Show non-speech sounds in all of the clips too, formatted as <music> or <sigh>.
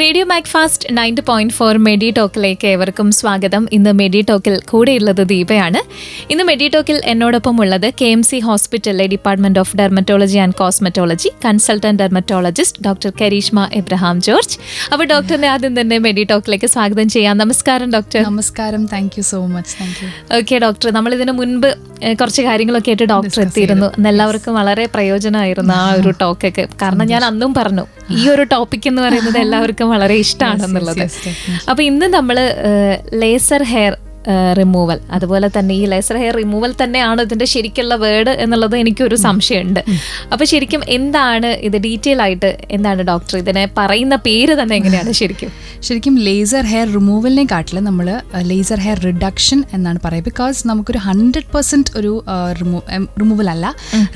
Radio Macfast ninety point four മെഡി ടോക്കിലേക്ക് ഏവർക്കും സ്വാഗതം. ഇന്ന് മെഡി ടോക്കിൽ കൂടെയുള്ളത് ദീപയാണ്. ഇന്ന് മെഡി ടോക്കിൽ എന്നോടൊപ്പം ഉള്ളത് കെ എം സി ഹോസ്പിറ്റലിലെ department of dermatology and cosmetology consultant dermatologist doctor Karishma Abraham George. അപ്പോൾ ഡോക്ടറിനെ ആദ്യം തന്നെ മെഡി ടോക്കിലേക്ക് സ്വാഗതം ചെയ്യാം. നമസ്കാരം ഡോക്ടർ. നമസ്കാരം. Thank you so much. Thank you. Okay doctor. നമ്മൾ ഇതിനു മുൻപ് കുറച്ച് കാര്യങ്ങളൊക്കെ ആയിട്ട് ഡോക്ടർ എത്തിയിരുന്നു. എല്ലാവർക്കും വളരെ പ്രയോജനമായിരുന്നു ആ ഒരു ടോക്കൊക്കെ കാരണം ഞാൻ അന്നും പറഞ്ഞു ഈ ഒരു ടോപ്പിക് എന്ന് പറയുന്നത് <laughs> എല്ലാവർക്കും വളരെ ഇഷ്ടമാണെന്നുള്ളത് അപ്പൊ ഇന്ന് നമ്മൾ ലേസർ ഹെയർ റിമൂവൽ അതുപോലെ തന്നെ ഈ ലേസർ ഹെയർ റിമൂവൽ തന്നെയാണ് ഇതിന്റെ ശരിക്കുള്ള വേർഡ് എന്നുള്ളത് എനിക്കൊരു സംശയമുണ്ട്. അപ്പോൾ ശരിക്കും എന്താണ് ഇത് ഡീറ്റെയിൽ ആയിട്ട് എന്താണ് ഡോക്ടർ ഇതിനെ പറയുന്ന പേര് തന്നെ എങ്ങനെയാണ് ശരിക്കും? <laughs> ശരിക്കും ലേസർ ഹെയർ റിമൂവലിനെ കാട്ടിലും നമ്മൾ ലേസർ ഹെയർ റിഡക്ഷൻ എന്നാണ് പറയുക. ബിക്കോസ് നമുക്കൊരു ഹൺഡ്രഡ് പെർസെന്റ് ഒരു റിമൂവൽ അല്ല.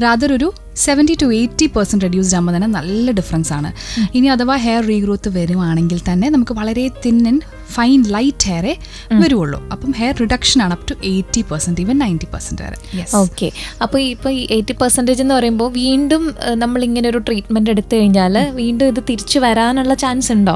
റാദർ ഒരു seventy to eighty percent reduced ആകുമ്പോൾ തന്നെ നല്ല ഡിഫറൻസ് ആണ്. ഇനി അഥവാ ഹെയർ റീഗ്രോത്ത് വരുവാണെങ്കിൽ തന്നെ നമുക്ക് വളരെ തിൻ ആൻഡ് ഫൈൻ ലൈറ്റ് ഹെയറേ വരുള്ളൂ അപ്പം ഹെയർ റിഡക്ഷൻ ആണ് up to eighty percent even ninety percent വരെ. ഓക്കെ അപ്പോൾ ഇപ്പോൾ ഈ എയ്റ്റി പെർസെന്റേജ് എന്ന് പറയുമ്പോൾ വീണ്ടും നമ്മൾ ഇങ്ങനെ ഒരു ട്രീറ്റ്മെന്റ് എടുത്തു കഴിഞ്ഞാൽ വീണ്ടും ഇത് തിരിച്ചു വരാനുള്ള ചാൻസ് ഉണ്ടോ?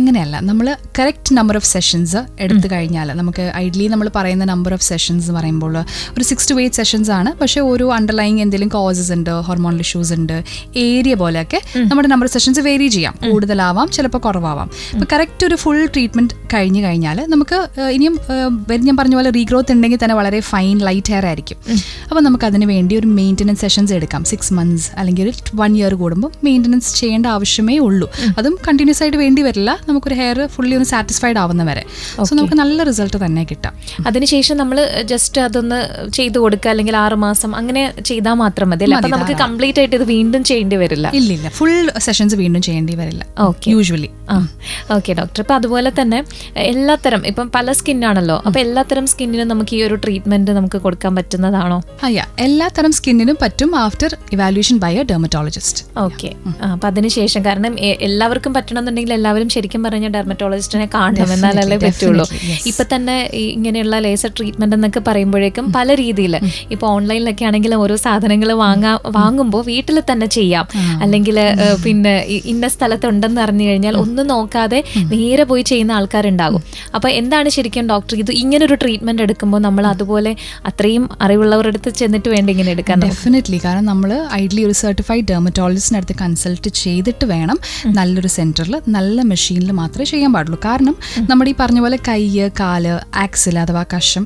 അങ്ങനെയല്ല. നമ്മൾ കറക്റ്റ് നമ്പർ ഓഫ് സെഷൻസ് എടുത്തു കഴിഞ്ഞാൽ നമുക്ക് ഐഡിയലി നമ്മൾ പറയുന്ന നമ്പർ ഓഫ് സെഷൻസ് എന്ന് പറയുമ്പോൾ ഒരു സിക്സ് ടു എയ്റ്റ് സെഷൻസ് ആണ്. പക്ഷേ ഒരു അണ്ടർലൈങ് എന്തെങ്കിലും കോസസ് ഉണ്ട്? ഹോർമോണൽ ഇഷ്യൂസ് ഉണ്ട് ഏരിയ പോലെയൊക്കെ നമ്മുടെ നമ്പർ സെഷൻസ് വേരി ചെയ്യാം കൂടുതലാവാം ചിലപ്പോൾ കുറവാവാം. അപ്പോൾ കറക്റ്റ് ഒരു ഫുൾ ട്രീറ്റ്മെന്റ് കഴിഞ്ഞ് കഴിഞ്ഞാൽ നമുക്ക് ഇനിയും വരും ഞാൻ പറഞ്ഞ പോലെ റീഗ്രോത്ത് ഉണ്ടെങ്കിൽ തന്നെ വളരെ ഫൈൻ ലൈറ്റ് ഹെയർ ആയിരിക്കും. അപ്പോൾ നമുക്ക് അതിന് വേണ്ടി ഒരു മെയിന്റനൻസ് സെഷൻസ് എടുക്കാം. സിക്സ് മന്ത്സ് അല്ലെങ്കിൽ ഒരു വൺ ഇയർ കൂടുമ്പോൾ മെയിന്റനൻസ് ചെയ്യേണ്ട ആവശ്യമേ ഉള്ളൂ. അതും കണ്ടിന്യൂസ് ആയിട്ട് വേണ്ടി വരില്ല. നമുക്കൊരു ഹെയർ ഫുള്ളി ഒന്ന് സാറ്റിസ്ഫൈഡ് ആവുന്ന വരെ സോ നമുക്ക് നല്ല റിസൾട്ട് തന്നെ കിട്ടാം. അതിനുശേഷം നമ്മൾ ജസ്റ്റ് അതൊന്ന് ചെയ്തു കൊടുക്കുക. അല്ലെങ്കിൽ ആറ് മാസം അങ്ങനെ ചെയ്താൽ മാത്രം മതി. അല്ലേ? അപ്പം നമുക്ക് കംപ്ലീറ്റ് ആയിട്ട് ഇത് വീണ്ടും ചെയ്യേണ്ടി വരില്ല. ഇല്ല ഇല്ല ഫുൾ സെഷൻസ് വീണ്ടും ചെയ്യേണ്ടി വരില്ല ഓക്കെ യൂഷ്വലി ആ ഓക്കെ ഡോക്ടർ അപ്പം അതുപോലെ തന്നെ എല്ലാത്തരം ഇപ്പം പല സ്കിന്നാണല്ലോ അപ്പം എല്ലാത്തരം സ്കിന്നിനും നമുക്ക് ഈ ഒരു ട്രീറ്റ്മെന്റ് നമുക്ക് കൊടുക്കാൻ പറ്റുന്നതാണോ? അയ്യാ എല്ലാത്തരം സ്കിന്നിനും പറ്റും after evaluation by a dermatologist okay അപ്പം അതിനുശേഷം കാരണം എല്ലാവർക്കും പറ്റണമെന്നുണ്ടെങ്കിൽ എല്ലാവരും ശരിക്കും പറഞ്ഞ ഡെർമറ്റോളജിസ്റ്റിനെ കാണണം എന്നാലല്ലേ പറ്റുള്ളൂ. ഇപ്പൊ തന്നെ ഇങ്ങനെയുള്ള ലേസർ ട്രീറ്റ്മെന്റ് എന്നൊക്കെ പറയുമ്പോഴേക്കും പല രീതിയിൽ ഇപ്പൊ ഓൺലൈനിലൊക്കെ ആണെങ്കിലും ഓരോ സാധനങ്ങൾ വാങ്ങാ. വാങ്ങുമ്പോൾ വീട്ടിൽ തന്നെ ചെയ്യാം. അല്ലെങ്കിൽ പിന്നെ ഇന്ന സ്ഥലത്തുണ്ടെന്ന് അറിഞ്ഞു കഴിഞ്ഞാൽ ഒന്നും നോക്കാതെ നേരെ പോയി ചെയ്യുന്ന ആൾക്കാരുണ്ടാകും. അപ്പൊ എന്താണ് ശരിക്കും ഡോക്ടർ? ഇത് ഇങ്ങനൊരു ഒരു ട്രീറ്റ്മെന്റ് എടുക്കുമ്പോൾ നമ്മൾ അതുപോലെ അത്രയും അറിവുള്ളവരുടെ അടുത്ത് ചെന്നിട്ട് വേണ്ട ഇങ്ങനെ എടുക്കാൻ? ഡെഫിനറ്റ്ലി കാരണം നമ്മൾ ഐഡലി ഒരു സർട്ടിഫൈഡ് ഡെർമറ്റോളജിസ്റ്റിന് അടുത്ത് കൺസൾട്ട് ചെയ്തിട്ട് വേണം നല്ലൊരു സെന്ററിൽ നല്ല മെഷീനിൽ മാത്രമേ ചെയ്യാൻ പാടുള്ളൂ. കാരണം നമ്മുടെ ഈ പറഞ്ഞ പോലെ കൈ കാൽ ആക്സിൽ അഥവാ കഷം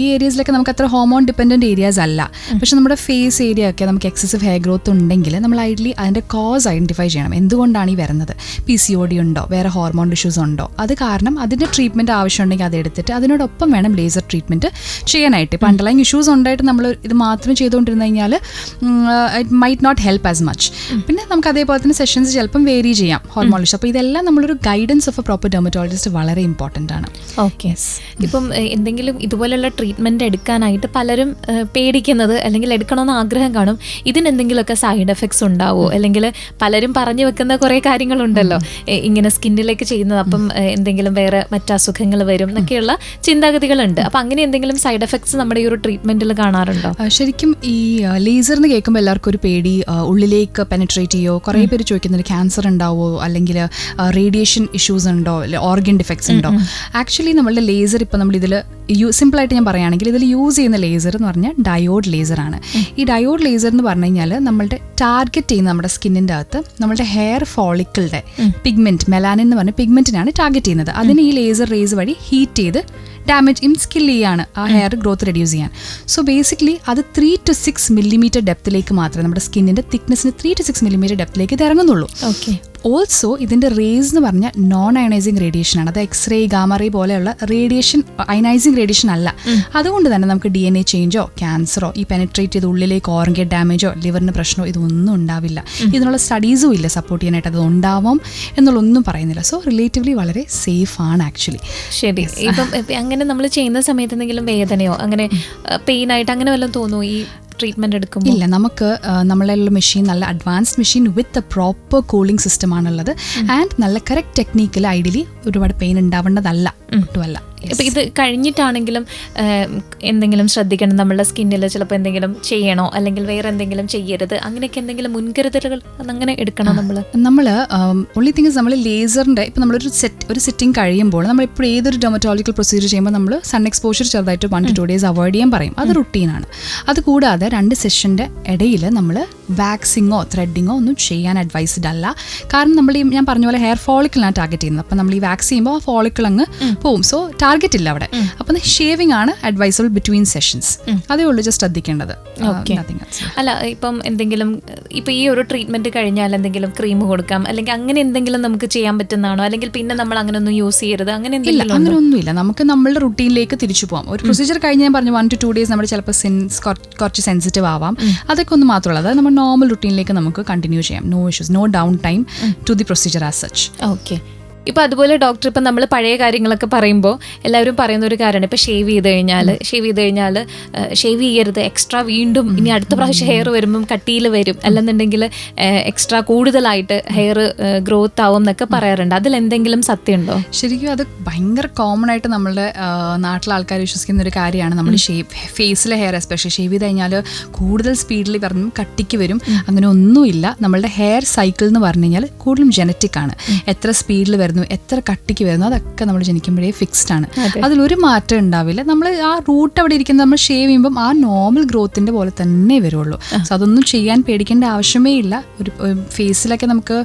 ഈ ഏരിയസിലൊക്കെ നമുക്ക് അത്ര ഹോമോൺ ഡിപ്പെൻഡന്റ് ഏരിയാസ് അല്ല പക്ഷെ നമ്മുടെ ഫേസ് ഏരിയ ഒക്കെ നമുക്ക് എക്സസീവ് ഹെയർ ഗ്രോത്ത് ഉണ്ടെങ്കിൽ നമ്മൾ ഐഡലി അതിന്റെ കോസ് ഐഡന്റിഫൈ ചെയ്യണം. എന്തുകൊണ്ടാണ് ഈ വരുന്നത്? പി സി ഒ ഡി ഉണ്ടോ? വേറെ ഹോർമോൺ ഇഷ്യൂസ് ഉണ്ടോ? അത് കാരണം അതിന്റെ ട്രീറ്റ്മെന്റ് ആവശ്യമുണ്ടെങ്കിൽ അത് എടുത്തിട്ട് അതിനോടൊപ്പം വേണം ലേസർ ട്രീറ്റ്മെന്റ് ചെയ്യാനായിട്ട്. ഇപ്പോൾ അണ്ടർലൈങ് ഇഷ്യൂസ് ഉണ്ടായിട്ട് നമ്മൾ ഇത് മാത്രം ചെയ്തുകൊണ്ടിരുന്നു കഴിഞ്ഞാൽ it might not help as much പിന്നെ നമുക്ക് അതേപോലെ തന്നെ സെഷൻസ് ചിലപ്പം വേരി ചെയ്യാം ഹോർമോൺ ഇഷ്യൂ അപ്പോൾ ഇതെല്ലാം നമ്മളൊരു guidance of a proper dermatologist വളരെ ഇമ്പോർട്ടന്റ് ആണ്. ഓക്കെ ഇപ്പം എന്തെങ്കിലും ഇതുപോലെയുള്ള ട്രീറ്റ്മെന്റ് എടുക്കാനായിട്ട് പലരും പേടിക്കുന്നത് അല്ലെങ്കിൽ എടുക്കണമെന്ന് ആഗ്രഹം കാണും. ഇതിന് എന്തെങ്കിലുമൊക്കെ സൈഡ് എഫക്ട്സ് ഉണ്ടാവോ? അല്ലെങ്കിൽ പലരും പറഞ്ഞു വെക്കുന്ന കുറേ കാര്യങ്ങളുണ്ടല്ലോ. ഇങ്ങനെ സ്കിന്നിലേക്ക് ചെയ്യുന്നത്. അപ്പം എന്തെങ്കിലും വേറെ മറ്റു അസുഖങ്ങൾ വരും എന്നൊക്കെയുള്ള ചിന്താഗതികളുണ്ട്. അപ്പം അങ്ങനെ എന്തെങ്കിലും സൈഡ് എഫക്ട്സ് നമ്മുടെ ഈ ഒരു ട്രീറ്റ്മെന്റിൽ കാണാറുണ്ടോ? ശരിക്കും ഈ ലേസർ എന്ന് കേൾക്കുമ്പോൾ എല്ലാവർക്കും ഒരു പേടി. ഉള്ളിലേക്ക് പെനട്രേറ്റ് ചെയ്യോ? കുറേ പേര് ചോദിക്കുന്നുണ്ട് ക്യാൻസർ ഉണ്ടാവോ? അല്ലെങ്കിൽ റേഡിയേഷൻ ഇഷ്യൂസ് ഉണ്ടോ? ഓർഗൻ ഡിഫക്ട്സ് ഉണ്ടോ? ആക്ച്വലി നമ്മളുടെ ലേസർ ഇപ്പോൾ നമ്മൾ ഇതിൽ യൂ സിമ്പിളായിട്ട് ഞാൻ പറയുകയാണെങ്കിൽ ഇതിൽ യൂസ് ചെയ്യുന്ന ലേസർ എന്ന് പറഞ്ഞാൽ ഡയോഡ് ലേസർ ആണ്. ഈ ഡയോഡ് ലേസർ എന്ന് പറഞ്ഞു കഴിഞ്ഞാൽ നമ്മളുടെ ടാർഗറ്റ് ചെയ്യുന്ന നമ്മുടെ സ്കിന്നിന്റെ അകത്ത് നമ്മളുടെ ഹെയർ ഫോളിക്കിളുടെ പിഗ്മെന്റ് മെലാനിൻ എന്ന് പറഞ്ഞ പിഗ്മെന്റിനാണ് ടാർഗറ്റ് ചെയ്യുന്നത്. അതിന് ഈ ലേസർ റേസ് വഴി ഹീറ്റ് ചെയ്ത് ഡാമേജ് ഇൻസ്കിൽ ചെയ്യാണ്. ആ ഹെയർ ഗ്രോത്ത് റെഡ്യൂസ് ചെയ്യാൻ. സോ ബേസിക്കലി അത് ത്രീ ടു സിക്സ് മില്ലിമീറ്റർ ഡെപ്തിലേക്ക് മാത്രമേ നമ്മുടെ സ്കിന്നിന്റെ തിക്നെസ്സിന് ത്രീ ടു സിക്സ് മില്ലിമീറ്റർ ഡെപ്തിലേക്ക് ഇത് ഇറങ്ങുന്നുള്ളൂ. ഓക്കെ ഓൾസോ ഇതിന്റെ റേസ് എന്ന് പറഞ്ഞാൽ നോൺ അയണൈസിങ് റേഡിയേഷൻ ആണ് അത് എക്സ്റേ ഗാമറേ പോലെയുള്ള റേഡിയേഷൻ അയനൈസിങ് റേഡിയേഷൻ അല്ല. അതുകൊണ്ട് തന്നെ നമുക്ക് ഡി എൻ എ ചേഞ്ചോ ക്യാൻസറോ ഈ പെനട്രേറ്റ് ചെയ്ത് ഉള്ളിലേക്ക് ഓർഗൻ ഡാമേജോ ലിവറിന് പ്രശ്നമോ ഇതൊന്നും ഉണ്ടാവില്ല. ഇതിനുള്ള സ്റ്റഡീസും ഇല്ല. സപ്പോർട്ട് ചെയ്യാനായിട്ട് അത് ഉണ്ടാവാം. എന്നുള്ളൊന്നും പറയുന്നില്ല. സോ റിലേറ്റീവ്ലി വളരെ സേഫ് ആണ് ആക്ച്വലി ശരി. ഇപ്പം ഇപ്പം അങ്ങനെ നമ്മൾ ചെയ്യുന്ന സമയത്ത് എന്തെങ്കിലും വേദനയോ അങ്ങനെ പെയിൻ ആയിട്ട് അങ്ങനെ വല്ലതും തോന്നുമോ ഈ ട്രീറ്റ്മെന്റ് എടുക്കുമ്പോൾ? ഇല്ല നമുക്ക് നമ്മളുള്ള മെഷീൻ നല്ല advanced machine with a proper cooling system ആണുള്ളത്. ആൻഡ് നല്ല കറക്റ്റ് ടെക്നീക്കിൽ ഐഡിയലി ഒരുപാട് പെയിൻ ഉണ്ടാവേണ്ടതല്ല ഒട്ടുമല്ല. ഇപ്പൊ ഇത് കഴിഞ്ഞിട്ടാണെങ്കിലും എന്തെങ്കിലും ശ്രദ്ധിക്കണം. നമ്മളുടെ സ്കിന്നിൽ ചിലപ്പോൾ എന്തെങ്കിലും ചെയ്യണോ? അല്ലെങ്കിൽ വേറെ എന്തെങ്കിലും ചെയ്യരുത്. അങ്ങനെയൊക്കെ എന്തെങ്കിലും മുൻകരുതലുകൾ അങ്ങനെ എടുക്കണം നമ്മൾ നമ്മൾ ഒള്ളി തിങ്സ് നമ്മൾ ലേസറിന്റെ ഇപ്പം നമ്മളൊരു സെറ്റ് ഒരു സെറ്റിംഗ് കഴിയുമ്പോൾ നമ്മൾ ഇപ്പോൾ ഏതൊരു ഡെമറ്റോളജിക്കൽ പ്രൊസീജിയർ ചെയ്യുമ്പോൾ നമ്മൾ സൺ എക്സ്പോഷർ ചെറുതായിട്ട് one to two days avoid ചെയ്യാൻ പറയും. അത് റുട്ടീനാണ് അത് കൂടാതെ രണ്ട് സെഷന്റെ ഇടയിൽ നമ്മൾ വാക്സിങ്ങോ ത്രെഡിങ്ങോ ഒന്നും ചെയ്യാൻ അഡ്വൈസ്ഡ് അല്ല. കാരണം നമ്മൾ ഈ ഞാൻ പറഞ്ഞ പോലെ ഹെയർ ഫോളിക്കിളാണ് ടാർഗറ്റ് ചെയ്യുന്നത്. അപ്പം നമ്മൾ ഈ വാക്സ് ചെയ്യുമ്പോൾ ആ ഫോളിക്കിൾ അങ്ങ് പോവും. സോ ടാർഗറ്റ് ഇല്ല അവിടെ. അപ്പം ഷേവിംഗ് ആണ് അഡ്വൈസബിൾ ബിറ്റ്വീൻ സെഷൻസ് അതേ ഉള്ളൂ ജസ്റ്റ് ശ്രദ്ധിക്കേണ്ടത്. അല്ല ഇപ്പം എന്തെങ്കിലും ഇപ്പൊ ഈ ഒരു ട്രീറ്റ്മെന്റ് കഴിഞ്ഞാൽ എന്തെങ്കിലും ക്രീം കൊടുക്കാം അല്ലെങ്കിൽ അങ്ങനെ എന്തെങ്കിലും നമുക്ക് ചെയ്യാൻ പറ്റുന്നതാണോ? അല്ലെങ്കിൽ പിന്നെ നമ്മൾ അങ്ങനെ ഒന്നും യൂസ് ചെയ്യരുത് അങ്ങനെ ഇല്ല എന്തെങ്കിലും അങ്ങനെ ഒന്നുമില്ല നമുക്ക് നമ്മളുടെ റുട്ടീനിലേക്ക് തിരിച്ചു പോകാം ഒരു പ്രൊസീജിയർ കഴിഞ്ഞ് ഞാൻ പറഞ്ഞു വൺ ടു ടു ഡേയ്സ് നമ്മൾ ചിലപ്പോൾ സെൻസ് കുറച്ച് സെൻസിറ്റീവ് ആവാം. അതൊക്കെ ഒന്ന് മാത്രമല്ല അതായത് നമ്മൾ നോർമൽ റുട്ടീനിലേക്ക് നമുക്ക് കണ്ടിന്യൂ ചെയ്യാം. No issues no down time to the procedure as such okay ഇപ്പൊ അതുപോലെ ഡോക്ടർ ഇപ്പൊ നമ്മൾ പഴയ കാര്യങ്ങളൊക്കെ പറയുമ്പോൾ എല്ലാവരും പറയുന്ന ഒരു കാര്യമാണ്. ഇപ്പൊ ഷേവ് ചെയ്ത് കഴിഞ്ഞാൽ ഷേവ് ചെയ്ത് കഴിഞ്ഞാൽ ഷേവ് ചെയ്യരുത്. എക്സ്ട്രാ വീണ്ടും ഇനി അടുത്ത പ്രാവശ്യം ഹെയർ വരുമ്പം കട്ടിയിൽ വരും. അല്ലെന്നുണ്ടെങ്കിൽ എക്സ്ട്രാ കൂടുതലായിട്ട് ഹെയർ ഗ്രോത്ത് ആവും എന്നൊക്കെ പറയാറുണ്ട്. അതിൽ എന്തെങ്കിലും സത്യമുണ്ടോ? ശരിക്കും അത് ഭയങ്കര കോമൺ ആയിട്ട് നമ്മളുടെ നാട്ടിലെ ആൾക്കാർ വിശ്വസിക്കുന്ന ഒരു കാര്യമാണ്. നമ്മൾ ഷേവ് ഫേസിലെ ഹെയർ എസ്പെഷ്യലി ഷേവ് ചെയ്ത് കഴിഞ്ഞാൽ കൂടുതൽ സ്പീഡിൽ പറഞ്ഞു കട്ടിക്ക് വരും. അങ്ങനെ ഒന്നുമില്ല. നമ്മളുടെ ഹെയർ സൈക്കിൾ എന്ന് പറഞ്ഞു കഴിഞ്ഞാൽ കൂടുതലും ജനറ്റിക് ആണ്. എത്ര സ്പീഡിൽ വരുന്നു എത്ര കട്ടിക്ക് വരുന്നു അതൊക്കെ നമ്മൾ ജനിക്കുമ്പോഴേ ഫിക്സ്ഡ് ആണ്. അതെ. അതിലൊരു മാറ്റം ഉണ്ടാവില്ല. നമ്മൾ ആ റൂട്ട് അവിടെ ഇരിക്കുന്നത് നമ്മൾ ഷേവ് ചെയ്യുമ്പം ആ നോർമൽ ഗ്രോത്തിന്റെ പോലെ തന്നെ വരുള്ളൂ. സോ അതൊന്നും ചെയ്യാൻ പേടിക്കേണ്ട ആവശ്യമേ ഇല്ല. ഒരു ഫേസിലൊക്കെ നമുക്ക്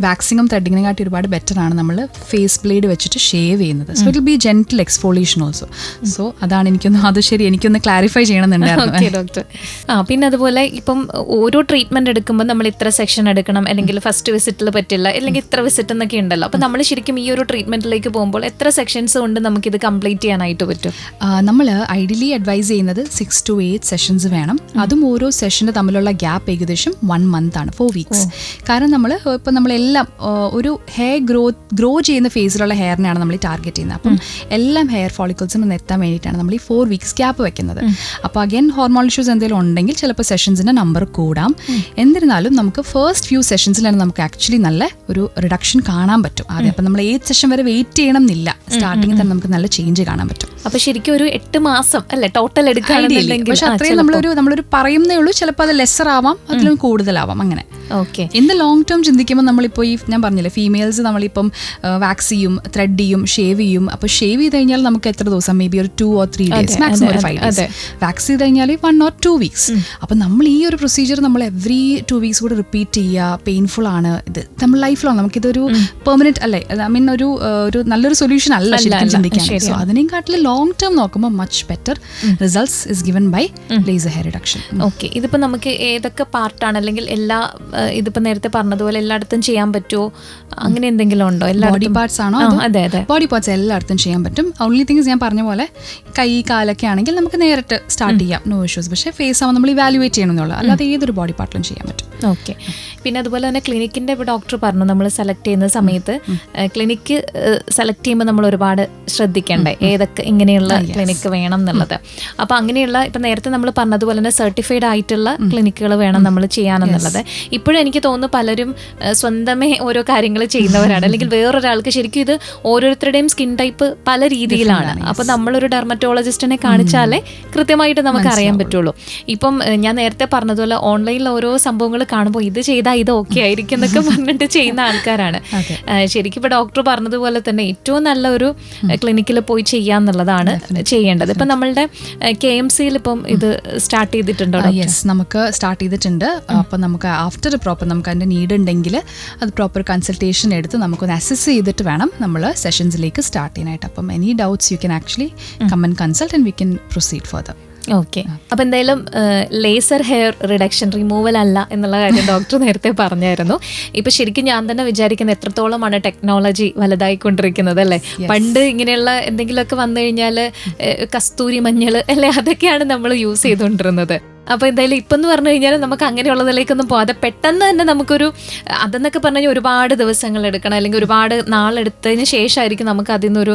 വാക്സിങ്ങും ത്രെഡിങ്ങിനെ കാട്ടി ഒരുപാട് ബെറ്റർ ആണ് നമ്മൾ ഫേസ് ബ്ലേഡ് വെച്ചിട്ട് ഷേവ് ചെയ്യുന്നത്. So it be gentle exfoliation also so അതാണ് എനിക്കൊന്ന് അത് ശരി എനിക്കൊന്ന് ക്ലാരിഫൈ ചെയ്യണമെന്നുണ്ടായിരുന്നു. ഡോക്ടർ ആ പിന്നെ അതുപോലെ ഇപ്പം ഓരോ ട്രീറ്റ്മെന്റ് എടുക്കുമ്പോൾ നമ്മൾ ഇത്ര സെക്ഷൻ എടുക്കണം അല്ലെങ്കിൽ ഫസ്റ്റ് വിസിറ്റിൽ പറ്റില്ല അല്ലെങ്കിൽ ഇത്ര വിസിറ്റ് എന്നൊക്കെ ഉണ്ടല്ലോ. അപ്പൊ നമ്മൾ ശരിക്കും ഈ ഒരു ട്രീറ്റ്മെന്റിലേക്ക് പോകുമ്പോൾ എത്ര സെക്ഷൻസ് കൊണ്ട് നമുക്ക് ഇത് കംപ്ലീറ്റ് ചെയ്യാനായിട്ട് പറ്റും? നമ്മൾ ഐഡിയലി അഡ്വൈസ് ചെയ്യുന്നത് സിക്സ് ടു എയ്റ്റ് സെഷൻസ് വേണം. അതും ഓരോ സെഷന് തമ്മിലുള്ള ഗ്യാപ്പ് ഏകദേശം വൺ മന്ത് ആണ് ഫോർ വീക്സ് കാരണം നമ്മൾ ഇപ്പം നമ്മളെല്ലാം ഒരു ഹെയർ ഗ്രോ ഗ്രോ ചെയ്യുന്ന ഫേസിലുള്ള ഹെയറിനാണ് നമ്മൾ ടാർഗറ്റ് ചെയ്യുന്നത്. അപ്പം എല്ലാം ഹെയർ ഫോളിക്കിൾസിന് എത്താൻ വേണ്ടിയിട്ടാണ് നമ്മൾ ഈ ഫോർ വീക്സ് ഗ്യാപ്പ് വെക്കുന്നത്. അപ്പോൾ അഗൈൻ ഹോർമോൺ ഇഷ്യൂസ് എന്തെങ്കിലും ഉണ്ടെങ്കിൽ ചിലപ്പോൾ സെഷൻസിന്റെ നമ്പർ കൂടാം. എന്നിരുന്നാലും നമുക്ക് ഫസ്റ്റ് ഫ്യൂ സെഷൻസിലാണ് നമുക്ക് ആക്ച്വലി നല്ല ഒരു റിഡക്ഷൻ കാണാൻ പറ്റും. ആദ്യം അപ്പം നമ്മൾ ഏത് സെഷൻ വരെ വെയിറ്റ് ചെയ്യണം എന്നില്ല. സ്റ്റാർട്ടിങ്ങിൽ തന്നെ നമുക്ക് നല്ല ചേഞ്ച് കാണാൻ പറ്റും. അപ്പൊ ശരിക്കും ഒരു എട്ട് മാസം അല്ലെ ടോട്ടൽ എടുക്കാൻ പക്ഷെ അത്രയും നമ്മളൊരു നമ്മളൊരു പറയുന്നേ ഉള്ളൂ ചിലപ്പോൾ അത് ലെസർ ആവാം അതിലും കൂടുതലാവാം അങ്ങനെ. Okay in the long term ചിന്തിക്കുമ്പോൾ നമ്മളിപ്പോൾ ഈ ഞാൻ പറഞ്ഞില്ലേ ഫീമെയിൽസ് നമ്മളിപ്പം വാക്സ് ചെയ്യും ത്രെഡ് ചെയ്യും ഷേവ് ചെയ്യും അപ്പോൾ ഷേവ് ചെയ്ത് കഴിഞ്ഞാൽ നമുക്ക് എത്ര ദിവസം? മേ ബി ഒരു two or three days maximum ഒരു ഫൈവ്. ഡേയ്സ് വാക്സ് ചെയ്ത് കഴിഞ്ഞാൽ വൺ ഓർ ടു വീക്സ് അപ്പം നമ്മൾ ഈ ഒരു പ്രൊസീജിയർ നമ്മൾ എവറി ടു വീക്സ് കൂടെ റിപ്പീറ്റ് ചെയ്യുക പെയിൻഫുൾ ആണ് ഇത്. നമ്മൾ ലൈഫിലാണ് നമുക്കിതൊരു പെർമനന്റ് അല്ലേ? ഐ മീൻ ഒരു ഒരു നല്ലൊരു സൊല്യൂഷൻ അല്ല ശരിക്കും ചിന്തിക്കാൻ. സോ ശരിയാണ്. അതിനെയും കാട്ടിൽ ലോങ് ടേം നോക്കുമ്പോൾ much better results is given by laser hair reduction okay ഇതിപ്പോൾ നമുക്ക് ഏതൊക്കെ പാർട്ടാണ് അല്ലെങ്കിൽ എല്ലാ ഇതിപ്പോ നേരത്തെ പറഞ്ഞതുപോലെ എല്ലായിടത്തും ചെയ്യാൻ പറ്റുമോ? അങ്ങനെ എന്തെങ്കിലും ഉണ്ടോ? എല്ലാ ബോഡി പാർട്സ് ആണോ അതെ? അതെ ബോഡി പാർട്സ് എല്ലായിടത്തും ചെയ്യാൻ പറ്റും. ഓൺലി തിങ്സ് ഞാൻ പറഞ്ഞ പോലെ കൈ കാലൊക്കെ ആണെങ്കിൽ നമുക്ക് നേരിട്ട് സ്റ്റാർട്ട് ചെയ്യാം. നോ ഇഷ്യൂസ് പക്ഷേ ഫേസ് ആവുമ്പോൾ നമ്മൾ ഇവാലുവേറ്റ് ചെയ്യണമെന്നുള്ളൂ. അല്ലാതെ ഏതൊരു ബോഡി പാർട്ടിലും ചെയ്യാൻ പറ്റും. ഓക്കെ. പിന്നെ അതുപോലെ തന്നെ ക്ലിനിക്കിന്റെ ഡോക്ടർ പറഞ്ഞു നമ്മൾ സെലക്ട് ചെയ്യുന്ന സമയത്ത് ക്ലിനിക്ക് സെലക്ട് ചെയ്യുമ്പോൾ നമ്മൾ ഒരുപാട് ശ്രദ്ധിക്കണ്ടേ ഏതൊക്കെ ഇങ്ങനെയുള്ള ക്ലിനിക്ക് വേണം എന്നുള്ളത്. അപ്പൊ അങ്ങനെയുള്ള ഇപ്പൊ നേരത്തെ നമ്മൾ പറഞ്ഞതുപോലെ തന്നെ സർട്ടിഫൈഡ് ആയിട്ടുള്ള ക്ലിനിക്കുകൾ വേണം നമ്മൾ ചെയ്യാനെന്നുള്ളത്. ഇപ്പോഴും എനിക്ക് തോന്നുന്നു പലരും സ്വന്തമേ ഓരോ കാര്യങ്ങൾ ചെയ്യുന്നവരാണ്. <laughs> അല്ലെങ്കിൽ വേറൊരാൾക്ക് ശരിക്കും ഇത് ഓരോരുത്തരുടെയും സ്കിൻ ടൈപ്പ് പല രീതിയിലാണ്. അപ്പൊ നമ്മളൊരു ഡെർമറ്റോളജിസ്റ്റിനെ കാണിച്ചാലേ കൃത്യമായിട്ട് നമുക്ക് അറിയാൻ പറ്റുള്ളൂ. ഇപ്പം ഞാൻ നേരത്തെ പറഞ്ഞതുപോലെ ഓൺലൈനിൽ ഓരോ സംഭവങ്ങൾ കാണുമ്പോൾ ഇത് ചെയ്താൽ ഇത് ഓക്കെ ആയിരിക്കും എന്നൊക്കെ പറഞ്ഞിട്ട് ചെയ്യുന്ന ആൾക്കാരാണ്. <laughs> ശരിക്കും ഇപ്പൊ ഡോക്ടർ പറഞ്ഞതുപോലെ തന്നെ ഏറ്റവും നല്ല ഒരു ക്ലിനിക്കിൽ പോയി ചെയ്യാന്നുള്ളതാണ് ചെയ്യേണ്ടത്. ഇപ്പൊ നമ്മളുടെ കെ എം സിയിൽ ഇപ്പം ഇത് സ്റ്റാർട്ട് ചെയ്തിട്ടുണ്ടോ? യെസ് നമുക്ക് സ്റ്റാർട്ട് ചെയ്തിട്ടുണ്ട്. അപ്പം നമുക്ക് ആഫ്റ്റർ പ്രോപ്പർ നമുക്ക് അതിന്റെ നീഡ് ഉണ്ടെങ്കിൽ അത് പ്രോപ്പർ കൺസൾട്ടേഷൻ എടുത്ത് നമുക്കൊന്ന് അസസ് ചെയ്തിട്ട് വേണം നമ്മൾ സെഷൻസിലേക്ക് സ്റ്റാർട്ട് ചെയ്യാനായിട്ട്. അപ്പം any doubts you can actually come and consult and we can proceed further okay. അപ്പൊ എന്തായാലും ലേസർ ഹെയർ റിഡക്ഷൻ റിമൂവൽ അല്ല എന്നുള്ള കാര്യം ഡോക്ടർ നേരത്തെ പറഞ്ഞായിരുന്നു. ഇപ്പൊ ശരിക്കും ഞാൻ തന്നെ വിചാരിക്കുന്നത് എത്രത്തോളമാണ് ടെക്നോളജി വലുതായിക്കൊണ്ടിരിക്കുന്നത് അല്ലേ? പണ്ട് ഇങ്ങനെയുള്ള എന്തെങ്കിലുമൊക്കെ വന്നു കഴിഞ്ഞാൽ കസ്തൂരി മഞ്ഞൾ അല്ലെ? അതൊക്കെയാണ് നമ്മൾ യൂസ് ചെയ്തുകൊണ്ടിരുന്നത്. അപ്പൊ എന്തായാലും ഇപ്പം എന്ന് പറഞ്ഞു കഴിഞ്ഞാൽ നമുക്ക് അങ്ങനെയുള്ളതിലേക്കൊന്നും പോകാതെ പെട്ടെന്ന് തന്നെ നമുക്കൊരു അതെന്നൊക്കെ പറഞ്ഞു കഴിഞ്ഞാൽ ഒരുപാട് ദിവസങ്ങൾ എടുക്കണം അല്ലെങ്കിൽ ഒരുപാട് നാളെടുത്തതിന് ശേഷമായിരിക്കും നമുക്ക് അതിൽ നിന്നൊരു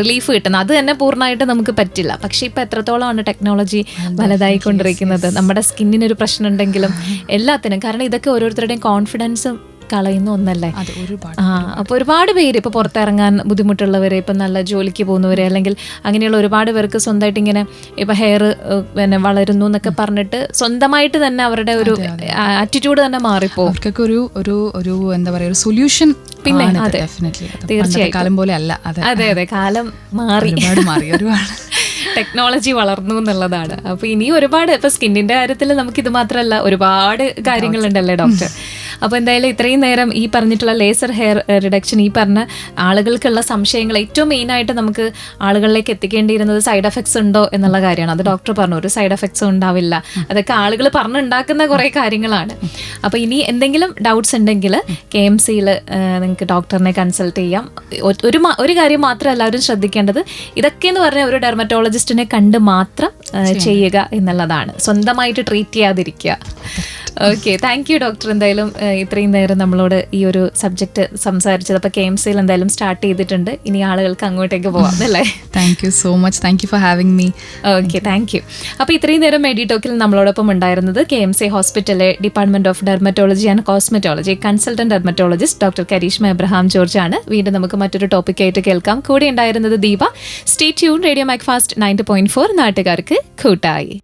റിലീഫ് കിട്ടുന്നത്. അത് തന്നെ പൂർണമായിട്ട് നമുക്ക് പറ്റില്ല. പക്ഷേ ഇപ്പൊ എത്രത്തോളമാണ് ടെക്നോളജി വലുതായിക്കൊണ്ടിരിക്കുന്നത്. നമ്മുടെ സ്കിന്നിനൊരു പ്രശ്നം ഉണ്ടെങ്കിലും എല്ലാത്തിനും. കാരണം ഇതൊക്കെ ഓരോരുത്തരുടെയും കോൺഫിഡൻസും കളയുന്ന ഒന്നല്ലേ? ആ അപ്പോൾ ഒരുപാട് പേര് ഇപ്പോൾ പുറത്തിറങ്ങാൻ ബുദ്ധിമുട്ടുള്ളവരെ ഇപ്പം നല്ല ജോലിക്ക് പോകുന്നവരെ അല്ലെങ്കിൽ അങ്ങനെയുള്ള ഒരുപാട് പേർക്ക് സ്വന്തമായിട്ട് ഇങ്ങനെ ഇപ്പം ഹെയർ പിന്നെ വളരുന്നു എന്നൊക്കെ പറഞ്ഞിട്ട് സ്വന്തമായിട്ട് തന്നെ അവരുടെ ഒരു ആറ്റിറ്റ്യൂഡ് തന്നെ മാറിപ്പോ അവർക്കൊക്കെ ഒരു ഒരു ഒരു എന്താ പറയുക ഒരു സൊല്യൂഷൻ പിന്നെ, അതെ. ഡെഫിനറ്റ്ലി കാലം പോലെ അല്ല അതെ. അതെ കാലം മാറി. ഒരുപാട് മാറി ഒരുപാട്. <laughs> ടെക്നോളജി വളർന്നു എന്നുള്ളതാണ്. അപ്പൊ ഇനി ഒരുപാട് ഇപ്പൊ സ്കിന്നിന്റെ കാര്യത്തിൽ നമുക്ക് ഇത് മാത്രമല്ല ഒരുപാട് കാര്യങ്ങളുണ്ടല്ലേ ഡോക്ടർ? അപ്പൊ എന്തായാലും ഇത്രയും നേരം ഈ പറഞ്ഞിട്ടുള്ള ലേസർ ഹെയർ റിഡക്ഷൻ ഈ പറഞ്ഞ ആളുകൾക്കുള്ള സംശയങ്ങൾ ഏറ്റവും മെയിനായിട്ട് നമുക്ക് ആളുകളിലേക്ക് എത്തിക്കേണ്ടിയിരുന്നത് സൈഡ് എഫക്ട്സ് ഉണ്ടോ എന്നുള്ള കാര്യമാണ്. അത് ഡോക്ടർ പറഞ്ഞു ഒരു സൈഡ് എഫക്ട്സും ഉണ്ടാവില്ല. അതൊക്കെ ആളുകൾ പറഞ്ഞുണ്ടാക്കുന്ന കുറേ കാര്യങ്ങളാണ്. അപ്പോൾ ഇനി എന്തെങ്കിലും ഡൗട്ട്സ് ഉണ്ടെങ്കിൽ കെ എം സിയിൽ നിങ്ങൾക്ക് ഡോക്ടറിനെ കൺസൾട്ട് ചെയ്യാം. ഒരു ഒരു കാര്യം മാത്രം എല്ലാവരും ശ്രദ്ധിക്കേണ്ടത് ഇതൊക്കെ എന്ന് പറഞ്ഞാൽ ഒരു ഡെർമറ്റോളജിസ്റ്റിനെ കണ്ട് മാത്രം ചെയ്യുക എന്നുള്ളതാണ്. സ്വന്തമായിട്ട് ട്രീറ്റ് ചെയ്യാതിരിക്കുക. ഓക്കെ താങ്ക് യു ഡോക്ടർ എന്തായാലും ഇത്രയും നേരം നമ്മളോട് ഈ ഒരു സബ്ജക്ട് സംസാരിച്ചത്. അപ്പോൾ കെ എം സിയിൽ എന്തായാലും സ്റ്റാർട്ട് ചെയ്തിട്ടുണ്ട്. ഇനി ആളുകൾക്ക് അങ്ങോട്ടേക്ക് പോവാം അല്ലേ? Thank you so much thank you for having me okay thank you അപ്പോൾ ഇത്രയും നേരം മെഡിടോക്കിൽ നമ്മളോടൊപ്പം ഉണ്ടായിരുന്നത് കെ എം സി ഹോസ്പിറ്റലിലെ department of dermatology and cosmetology consultant dermatologist doctor Karishma Abraham George ആണ്. വീണ്ടും നമുക്ക് മറ്റൊരു ടോപ്പിക്കായിട്ട് കേൾക്കാം. കൂടെ ഉണ്ടായിരുന്നത് Deepa. Stay tune radio Macfast ninety point four നാട്ടുകാർക്ക് खुटाई